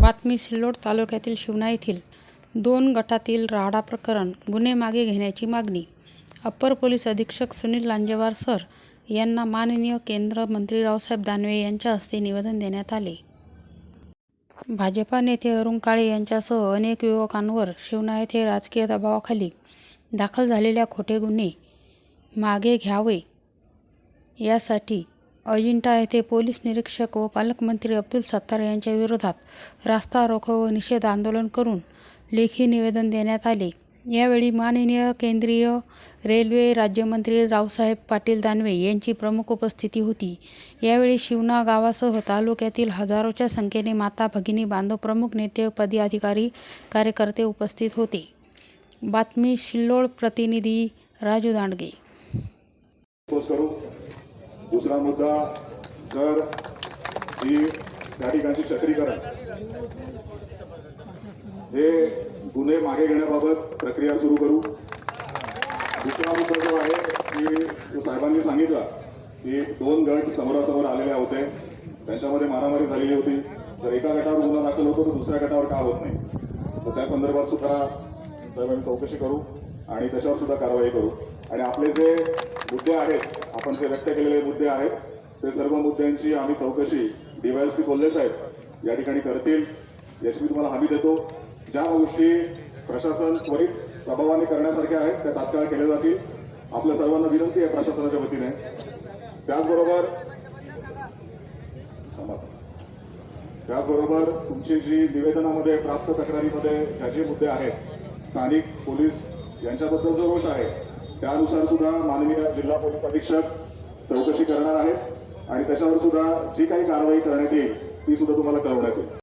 बातमी सिल्लोड तालुक्यातील शिवना येथील दोन गटातील राहाडा प्रकरण गुन्हे मागे घेण्याची मागणी. अप्पर पोलीस अधीक्षक सुनील लांजेवार सर यांना माननीय केंद्र मंत्री रावसाहेब दानवे यांच्या हस्ते निवेदन देण्यात आले. भाजपा नेते अरुण काळे यांच्यासह अनेक युवकांवर शिवना येथे राजकीय दबावाखाली दाखल झालेल्या खोटे गुन्हे मागे घ्यावे यासाठी अजिंठा येथे पोलीस निरीक्षक व पालकमंत्री अब्दुल सत्तार यांच्या विरोधात रास्ता रोको व निषेध आंदोलन करून लेखी निवेदन देण्यात आले. यावेळी माननीय केंद्रीय रेल्वे राज्यमंत्री रावसाहेब पाटील दानवे यांची प्रमुख उपस्थिती होती. यावेळी शिवना गावासह तालुक्यातील हजारोच्या संख्येने माता भगिनी बांधव प्रमुख नेते पदाधिकारी कार्यकर्ते उपस्थित होते. बातमी शिल्लोळ प्रतिनिधी राजू दांडगे. दुसरा मुद्दा जर जी त्या ठिकाणची चक्रीकरण हे गुन्हे मागे घेण्याबाबत प्रक्रिया सुरू करू. दुसरा मुद्दा जो आहे की साहेबांनी सांगितला की दोन गट समोरासमोर आलेले होते. त्यांच्यामध्ये मारामारी झालेली होती. जर एका गटावर गुन्हा दाखल होतो तर दुसऱ्या गटावर का होत नाही? तर त्या संदर्भात सुद्धा साहेबांनी चौकशी करू. आणि त्याच्यावर सुद्धा कारवाई करू. आणि आपले जे मुद्दे आहेत आपण जे व्यक्त केलेले मुद्दे आहेत ते सर्व मुद्द्यांची आम्ही चौकशी डीवायएसपी कोल्हे साहेब या ठिकाणी करतील. याची मी तुम्हाला हमी देतो. ज्या गोष्टी प्रशासन त्वरित प्रभावाने करण्यासारख्या आहेत त्या तात्काळ केल्या जातील. आपल्या सर्वांना विनंती आहे प्रशासनाच्या वतीने. त्याचबरोबर त्याचबरोबर तुमची जी निवेदनामध्ये प्राप्त तक्रारीमध्ये ज्या जे मुद्दे आहेत स्थानिक पोलीस यांच्याबद्दल जो रोष आहे त्यानुसार सुद्धा माननीय जिल्हा पोलीस अधीक्षक चौकशी करणार आहेत. आणि त्याच्यावर सुद्धा जी काही कारवाई करण्यात येईल ती सुद्धा तुम्हाला कळवण्यात येईल.